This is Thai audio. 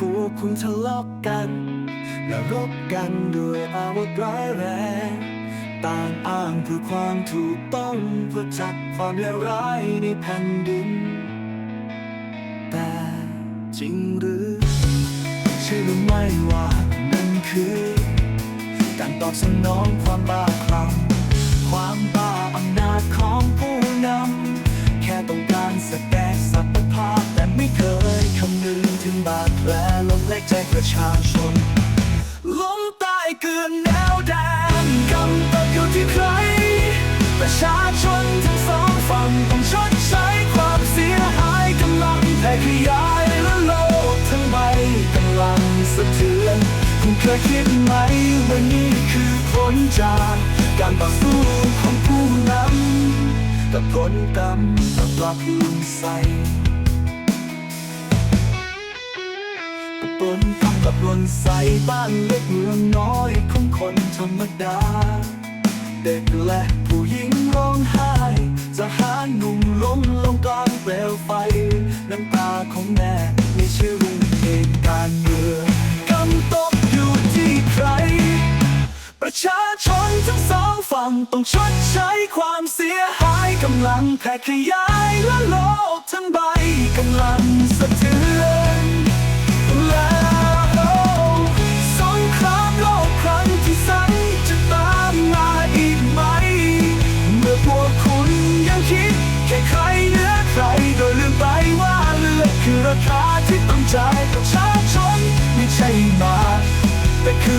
พวกคุณทะเลาะกัน และรบกันด้วยอาวุธร้ายแรงต่างอ้างเพื่อความถูกต้องเพื่อจัดความเลวร้ายในแผ่นดิน แต่จริงหรือ ใช่หรือไม่ว่านั่นคือการตอบสนองความบ้าคลั่งความบ้าอำนาจของผู้นำแค่ต้องการแสดงศักาดแผลลมเล็กใจประชาชนล้มตายเกลือนแนวแดนกำตกอยู่ที่ใคร ประชาชนทั้งสองฝั่งต้องชดใช้ความเสียหายกำลังแผ่ขยายและโลกทั้งใบกำลังสะเทือนคุณเคยคิดไหมว่านี่คือผลจากการต่อสู้ของผู้นำกับผลกรรมกับกลับลุนใส่ หล่นใส่บ้านเล็กเมืองน้อยของคนธรรมดา เด็กและผู้หญิงร้องไห้จะหารหนุ่มล้มลงกลางเปลวไฟ น้ำตาของแม่ไม่ใช่เรื่องเหตุการณ์เมืองกำตกอยู่ที่ใคร ประชาชนทั้งสองฝั่งต้องชดใช้ความเสียหายกำลังแผ่ขยายและโลกทั้งใบกำลังสะเทือน ราคาที่ต้องจ่ายประชาชนไม่ใช่มาแต่คือ